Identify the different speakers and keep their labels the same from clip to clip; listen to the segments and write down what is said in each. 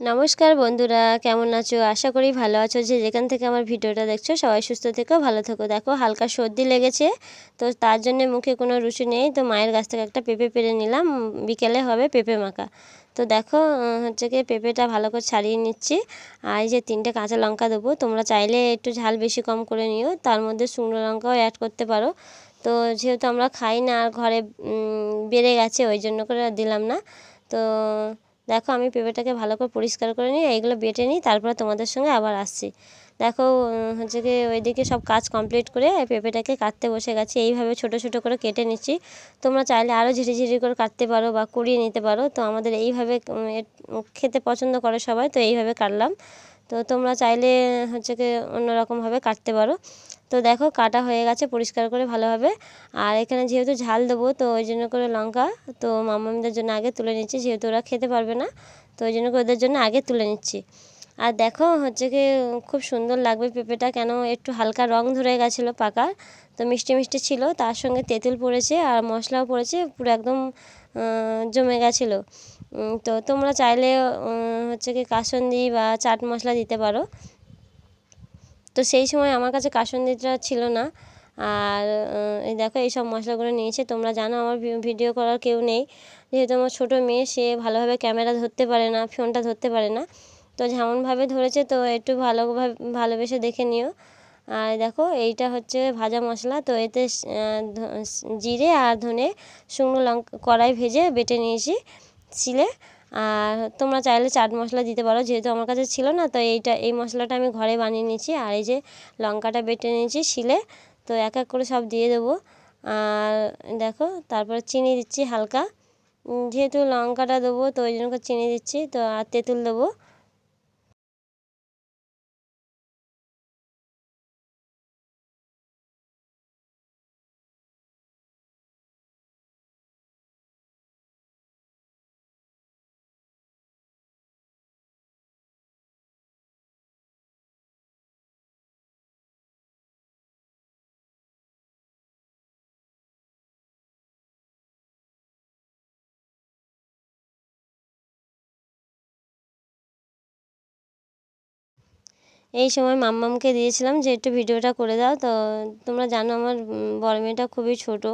Speaker 1: নমস্কার বন্ধুরা, কেমন আছো? আশা করি ভালো আছো যে যেখান থেকে আমার ভিডিওটা দেখছ, সবাই সুস্থ থেকো, ভালো থেকো। দেখো, হালকা সর্দি লেগেছে, তো তার জন্য মুখে কোনো রুচি নেই, তো মায়ের কাছ থেকে একটা পেঁপে পেরে নিলাম, বিকেলে হবে পেঁপে মাখা। তো দেখো হচ্ছে কি, পেঁপেটা ভালো করে ছাড়িয়ে নিচ্ছি, আর যে তিনটে কাঁচা লঙ্কা দেবো, তোমরা চাইলে একটু ঝাল বেশি কম করে নিও, তার মধ্যে শুকনো লঙ্কাও অ্যাড করতে পারো। তো যেহেতু আমরা খাই না, আর ঘরে বেড়ে গেছে, ওই জন্য করে দিলাম না। তো দেখো, আমি পেঁপেটাকে ভালো করে পরিষ্কার করে নিই এইগুলো বেটে নিই, তারপরে তোমাদের সঙ্গে আবার আসছি। দেখো হচ্ছে কি ওইদিকে সব কাজ কমপ্লিট করে পেঁপেটাকে কাটতে বসে গেছি। এইভাবে ছোট ছোট করে কেটে নিচ্ছি। তোমরা চাইলে আরও ঝিরিঝিরি করে কাটতে পারো বা কুড়িয়ে নিতে পারো। তো আমাদের এইভাবে খেতে পছন্দ করে সবাই, তো এইভাবে কাটলাম। তো তোমরা চাইলে হচ্ছে কি অন্যরকমভাবে কাটতে পারো। তো দেখো কাটা হয়ে গেছে পরিষ্কার করে ভালোভাবে। আর এখানে যেহেতু ঝাল দেবো, তো ওই জন্য করে লঙ্কা, তো মামামদের জন্য আগে তুলে নিচ্ছি, যেহেতু ওরা খেতে পারবে না, তো ওই জন্য করে ওদের জন্য আগে তুলে নিচ্ছি। আর দেখো হচ্ছে কি, খুব সুন্দর লাগবে পেঁপেটা, কেন একটু হালকা রং ধরে গেছিল পাকা, তো মিষ্টি মিষ্টি ছিল, তার সঙ্গে তেঁতুল পড়েছে আর মশলাও পড়েছে, পুরো একদম জমে গেছিল। তো তোমরা চাইলে হচ্ছে কি কাসন্দি বা চাট মশলা দিতে পারো। তো সেই সময় আমার কাছে কাসন্দিটা ছিল না। আর এই দেখো এই সব মশলাগুলো নিয়েছে। তোমরা জানো আমার ভিডিও করার কেউ নেই। যেহেতু আমার ছোটো মেয়ে, সে ভালোভাবে ক্যামেরা ধরতে পারে না, ফোনটা ধরতে পারে না। তো যেমনভাবে ধরেছে, তো একটু ভালোভাবে ভালোবেসে দেখে নিও। আর দেখো, এইটা হচ্ছে ভাজা মশলা। তো এতে জিরে আর ধনে শুকনো লঙ্কা, কড়াই ভেজে বেটে নিয়েছি। ছিলে আর তোমরা চাইলে চাট মশলা দিতে পারো, যেহেতু আমার কাছে ছিল না, তো এইটা, এই মশলাটা আমি ঘরে বানিয়ে নিয়েছি। আর এই যে লঙ্কাটা বেটে নিয়েছি শিলে, তো এক এক করে সব দিয়ে দেবো। আর দেখো, তারপরে চিনি দিচ্ছি হালকা। যেহেতু লঙ্কাটা দেবো, তো ওই জন্য করে চিনি দিচ্ছি, তো আর তেঁতুল দেবো। এই সময় মাম্মামকে দিয়েছিলাম যে একটু ভিডিওটা করে দাও। তো তোমরা জানো আমার বড় মেয়েটা খুবই ছোটো।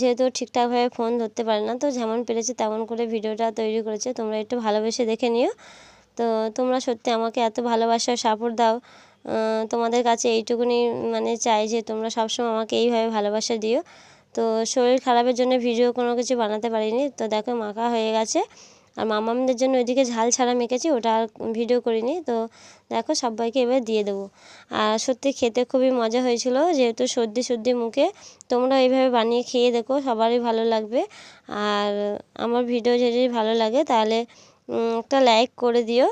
Speaker 1: যেহেতু ঠিকঠাকভাবে ফোন ধরতে পারে না, তো যেমন পেরেছে তেমন করে ভিডিওটা তৈরি করেছে। তোমরা একটু ভালোবেসে দেখে নিও। তো তোমরা সত্যি আমাকে এত ভালোবাসা সাপোর্ট দাও। তোমাদের কাছে এইটুকুনি মানে চাই যে তোমরা সবসময় আমাকে এইভাবে ভালোবাসা দিও। তো শরীর খারাপের জন্য ভিডিও কোনো কিছু বানাতে পারিনি। তো দেখো মাখা হয়ে গেছে। আর মামামদের জন্য ওইদিকে ঝাল ছাড়া মেখেছি ওটা আর ভিডিও করিনি। তো দেখো সবাইকে এবার দিয়ে দেবো। আর সত্যি খেতে খুবই মজা হয়েছিল, যেহেতু সর্দি সর্দি মুখে। তোমরা এইভাবে বানিয়ে খেয়ে দেখো, সবারই ভালো লাগবে। আর আমার ভিডিও যদি ভালো লাগে, তাহলে একটা লাইক করে দিও।